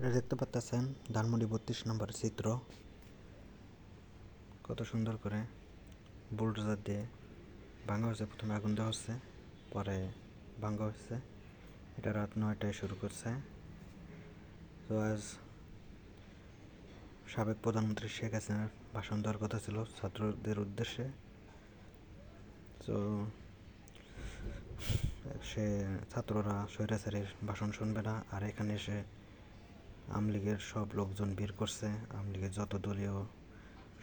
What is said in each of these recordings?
এটা দেখতে পাচ্ছেন ধানমন্ডি বত্রিশ নম্বর চিত্র। কত সুন্দর করে বুলডোজার দিয়ে ভাঙা হয়েছে। প্রথমে আগুন দেওয়া হচ্ছে, পরে ভাঙা হচ্ছে এটা রাত নয়টায় শুরু করছে। তো আজ সাবেক প্রধানমন্ত্রী শেখ হাসিনার ভাষণ দেওয়ার কথা ছিল ছাত্রদের উদ্দেশ্যে। তো সে ছাত্ররা স্বৈরাচারীর ভাষণ শুনবে না, আর এখানে এসে আমলীগের সব লোকজন ভিড় করছে। আমলীগের যত দলীয়,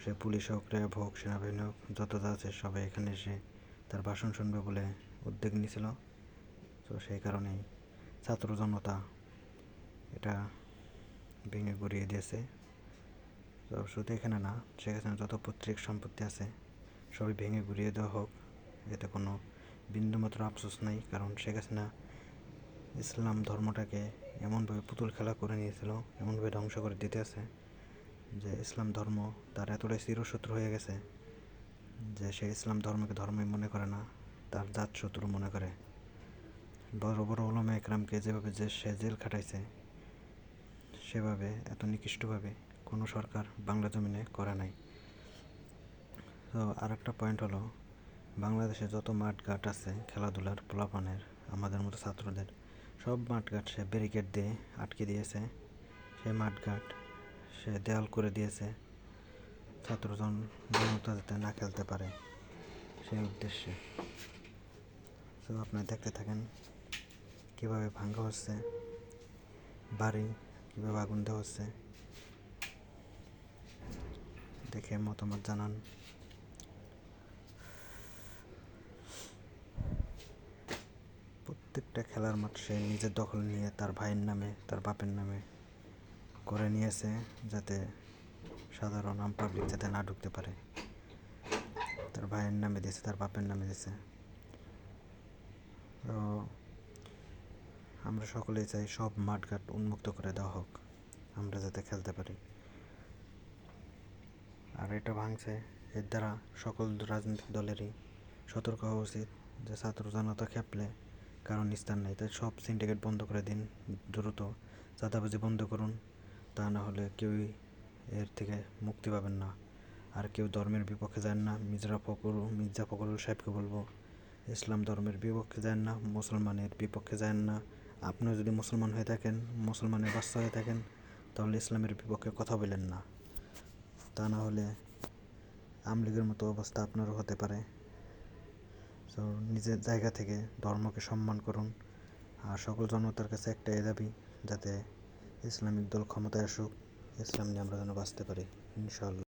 সে পুলিশ হোক, র্যাব হোক, সেনাবাহিনী হোক, যত যা আছে সবাই এখানে এসে তার ভাষণ শুনবে বলে উদ্যোগ নিয়েছিল। তো সেই কারণেই ছাত্র জনতা এটা ভেঙে গড়িয়ে দিয়েছে। তো শুধু এখানে না সেখানে যত পৈতৃক সম্পত্তি আছে, সবই ভেঙে গুড়িয়ে দেওয়া হোক, এতে কোনো বিন্দুমাত্র আফসোস নাই। কারণ শেখ হাসিনা ইসলাম ধর্মটাকে এমনভাবে পুতুল খেলা করে নিয়েছিল, এমনভাবে ধ্বংস করে দিতে আছে যে ইসলাম ধর্ম তার এতটাই চিরশত্রু হয়ে গেছে যে সে ইসলাম ধর্মকে ধর্মই মনে করে না, তার জাত শত্রু মনে করে। বড় বড় ওলমা একরামকে যেভাবে যে সে জেল খাটাইছে, সেভাবে, এত নিকৃষ্টভাবে কোনো সরকার বাংলা জমিনে করে নাই। তো আর একটা পয়েন্ট হলো, বাংলাদেশে যত মাঠ ঘাট আছে, খেলাধুলার, পোলাপানের, আমাদের মতো ছাত্রদের সব মাঠঘাট সে ব্যারিকেড দিয়ে আটকে দিয়েছে। সে মাঠঘাট সে দেয়াল করে দিয়েছে। ছাত্রজন জনতা যাতে না খেলতে পারে, সেই উদ্দেশ্যে। তো আপনি দেখতে থাকেন কীভাবে ভাঙ্গা হচ্ছে, বাড়ি কীভাবে আগুন দেওয়া হচ্ছে। দেখে মতামত জানান। প্রত্যেকটা খেলার মাঠ সে নিজের দখল নিয়ে তার ভাইয়ের নামে, তার বাপের নামে করে নিয়েছে যাতে সাধারণ আম পাবলিক যাতে না ঢুকতে পারে। তার ভাইয়ের নামে দিয়েছে, তার বাপের নামে দিয়েছে। তো আমরা সকলেই চাই সব মাঠঘাট উন্মুক্ত করে দেওয়া হোক, আমরা যাতে খেলতে পারি। আর এটা ভাঙছে এর দ্বারা সকল রাজনৈতিক দলেরই সতর্ক হওয়া উচিত, যে ছাত্র জনতা খেপলে কারণ স্থান নেই। তাই সব সিন্ডিকেট বন্ধ করে দিন দ্রুত। চাঁদাবাজি বন্ধ করুন। তা না হলে কেউই এর থেকে মুক্তি পাবেন না। আর কেউ ধর্মের বিপক্ষে যান না। মির্জা ফখরুল মির্জা ফখরুল সাহেবকে বলব, ইসলাম ধর্মের বিপক্ষে যান না, মুসলমানের বিপক্ষে যান না। আপনিও যদি মুসলমান হয়ে থাকেন, মুসলমানের বাচ্চা হয়ে থাকেন, তাহলে ইসলামের বিপক্ষে কথা বলেন না। তা না হলে আমলিগের মতো অবস্থা আপনারও হতে পারে। তো নিজের জায়গা থেকে ধর্মকে সম্মান করুন। আর সকল জনতার কাছে একটাই দাবি, যাতে ইসলামিক দল ক্ষমতায় আসুক। ইসলাম নিয়ে আমরা যেন বাঁচতে পারি ইনশাল্লাহ